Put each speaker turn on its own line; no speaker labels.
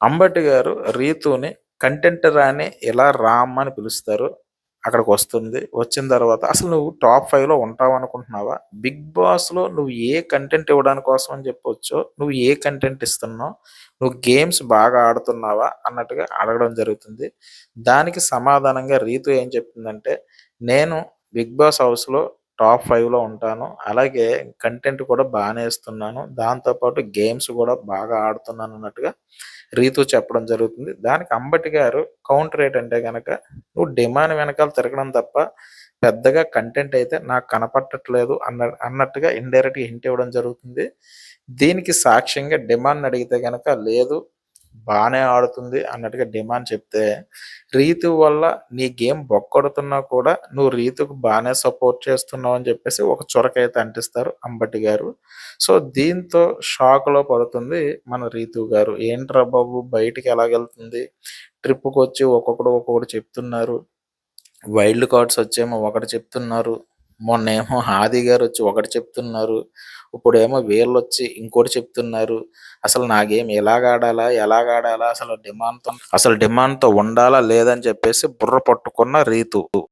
అంబటి గారు రీతుని కంటెంట్ రాని ఇలా రామ్ అని పిలుస్తారు? అక్కడికి వస్తుంది. వచ్చిన తర్వాత అసలు నువ్వు టాప్ ఫైవ్లో ఉంటావు అనుకుంటున్నావా? బిగ్ బాస్లో నువ్వు ఏ కంటెంట్ ఇవ్వడానికి కోసం అని చెప్పొచ్చు? నువ్వు ఏ కంటెంట్ ఇస్తున్నావు? నువ్వు గేమ్స్ బాగా ఆడుతున్నావా? అన్నట్టుగా అడగడం జరుగుతుంది. దానికి సమాధానంగా రీతు ఏం చెప్తుందంటే నేను బిగ్ బాస్ హౌస్లో టాప్ ఫైవ్లో ఉంటాను. అలాగే కంటెంట్ కూడా బాగానే ఇస్తున్నాను. దాంతోపాటు గేమ్స్ కూడా బాగా ఆడుతున్నాను అన్నట్టుగా రీతు చెప్పడం జరుగుతుంది. దానికి అంబటి గారు కౌంటర్ రేట్ అంటే గనక నువ్వు డిమాండ్ వెనకాల తిరగడం తప్ప పెద్దగా కంటెంట్ అయితే నాకు కనపట్టట్లేదు అన్న అన్నట్టుగా ఇండైరెక్ట్గా హింట్ ఇవ్వడం జరుగుతుంది. దీనికి సాక్ష్యంగా డిమాండ్ అడిగితే కనుక లేదు. బాగానే ఆడుతుంది అన్నట్టుగా డిమాండ్ చెప్తే రీతు వల్ల నీ గేమ్ బొక్కడుతున్నా కూడా నువ్వు రీతుకు బాగానే సపోర్ట్ చేస్తున్నావు అని చెప్పేసి ఒక చొరకైతే అంటిస్తారు అంబటి గారు. సో దీంతో షాక్లో పడుతుంది మన రీతు గారు. ఏంట్రా బాబు బయటికి ఎలాగెళ్తుంది? ట్రిప్కి వచ్చి ఒక్కొక్కడు ఒక్కొక్కటి చెప్తున్నారు. వైల్డ్ కార్డ్స్ వచ్చేమో ఒకటి చెప్తున్నారు. మొన్నేమో హాది గారు వచ్చి ఒకటి చెప్తున్నారు ఇప్పుడేమో వీళ్ళు వచ్చి ఇంకోటి చెప్తున్నారు. అసలు నా గేమ్ ఎలాగ ఆడాలా ఆడాలా అసలు డిమాండ్తో అసలు డిమాండ్తో ఉండాలా లేదని చెప్పేసి బుర్ర పట్టుకున్న రీతు.